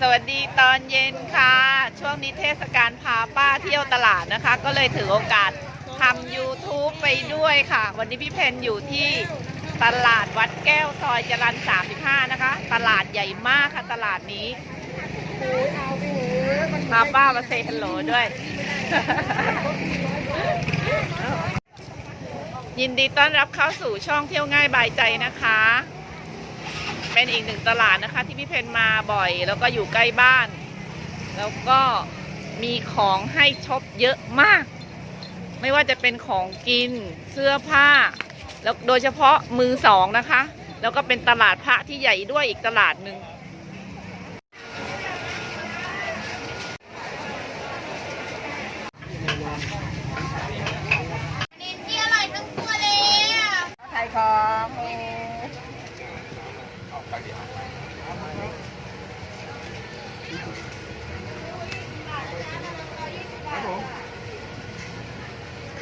สวัสดีตอนเย็นค่ะ ช่วงนี้เทศกาลพาป้าเที่ยวตลาดนะคะ ก็เลยถือโอกาสทำ YouTube ไปด้วยค่ะ วันนี้พี่เพนอยู่ที่ตลาดวัดแก้วซอยจรัญ35 นะคะ ตลาดใหญ่มากค่ะ ตลาดนี้พาป้ามาเซฮัลโหลด้วย ยินดีต้อนรับเข้าสู่ช่องเที่ยวง่ายบายใจนะคะ เป็นอีกหนึ่งตลาดนะคะ ที่พี่เพนมาบ่อย แล้วก็อยู่ใกล้บ้าน แล้วก็มีของให้ช็อปเยอะมาก ไม่ว่าจะเป็นของกินเสื้อผ้า แล้วโดยเฉพาะมือสองนะคะ แล้วก็เป็นตลาดพระที่ใหญ่ด้วยอีกตลาดหนึ่ง เน้นที่อร่อยทั้งตัวเลยอะ ขายของ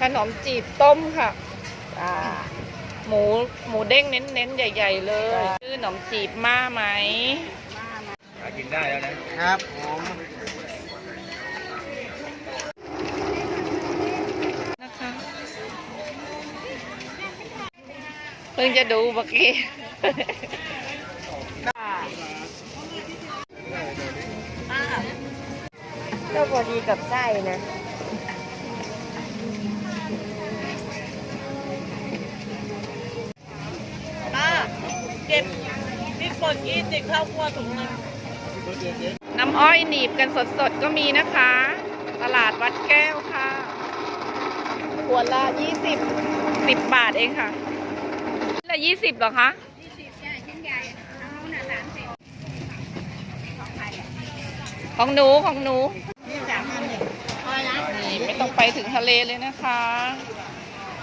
ขนมจีบต้มค่ะอ่าหมูหมูเด้งเน้นๆ ใหญ่ ๆ เลยชื่อขนมจีบม่าไหมหากินได้แล้วนะครับผมนะคะเพิ่งจะดูเมื่อกี้ ก็พอดีกับไส้นะป้าเก็บพริกป่นยี่สิบข้าวคั่วถุงนึงน้ำอ้อยหนีบกันสดๆก็มีนะคะ ตลาดวัดแก้วค่ะขวดละยี่สิบสิบบาทเองค่ะชิ้นละยี่สิบเหรอคะยี่สิบใช่ชิ้นใหญ่เอาหน่ะสามสิบของหนูของหนูนี่สามพันหนึ่งพอละ นี่ไม่ต้อ งไปถึงทะเลเลยนะคะ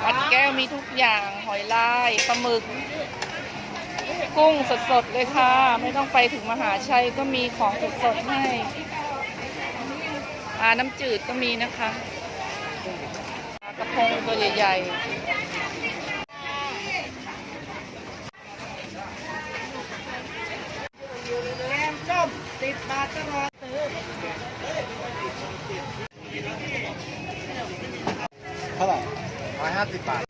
วัดแก้วมีทุกอย่างหอยลายปลาหมึก กุ้งสดๆเลยค่ะ ไม่ต้องไปถึงมหาชัยก็มีของสดๆให้ปลาน้ำจืดก็มีนะคะปลากระพงตัวใหญ่ๆแกมส้มสิบบาทก็รอซื้าสิบบาท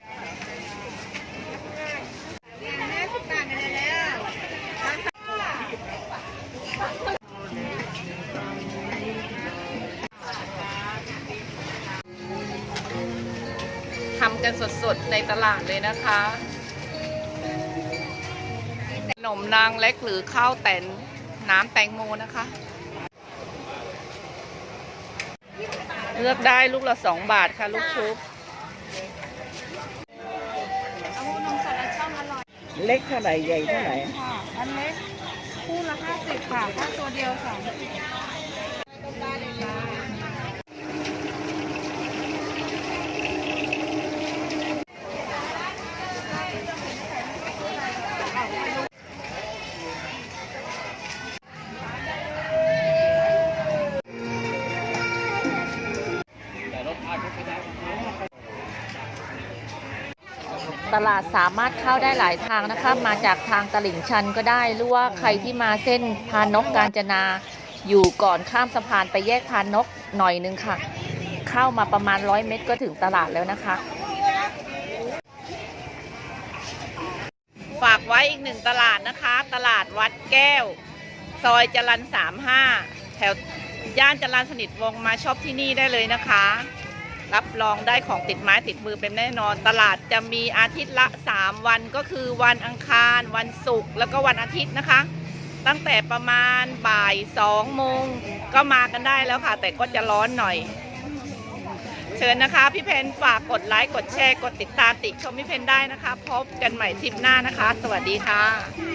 ห้าสิบบาทไปเลยแล้วทำกันสดๆ ในตลาดเลยนะคะ ขนมนางเล็กหรือข้าวแตนน้ำแตงโมนะคะ เลือกได้ลูกละสองบาทค่ะ ลูกชุบ เล็กเท่าไหร่ใหญ่เท่าไหร่ค่ะ อันเล็กคู่ละห้าสิบค่ะถ้าตัวเดียวสองสิบ ตลาดสามารถเข้าได้หลายทางนะคะ มาจากทางตลิ่งชันก็ได้หรือว่าใครที่มาเส้นพานกกาญจนา อยู่ก่อนข้ามสะพานไปแยกพานกหน่อยนึงค่ะ เข้ามาประมาณร้อยเมตรก็ถึงตลาดแล้วนะคะ ฝากไว้อีกหนึ่งตลาดนะคะ ตลาดวัดแก้ว ซอยจรันสามห้าแถวย่านจรันสนิทวงมาช็อปที่นี่ได้เลยนะคะ รับรองได้ของติดไม้ติดมือเป็นแน่นอน ตลาดจะมีอาทิตย์ละ 3 วันก็คือวันอังคาร วันศุกร์แล้วก็วันอาทิตย์นะคะ ตั้งแต่ประมาณบ่าย2โมงก็มากันได้แล้วค่ะ แต่ก็จะร้อนหน่อย เชิญนะคะ พี่เพนฝากกดไลค์กดแชร์กดติดตามติชมพี่เพนได้นะคะ พบกันใหม่ทริปหน้านะคะ สวัสดีค่ะ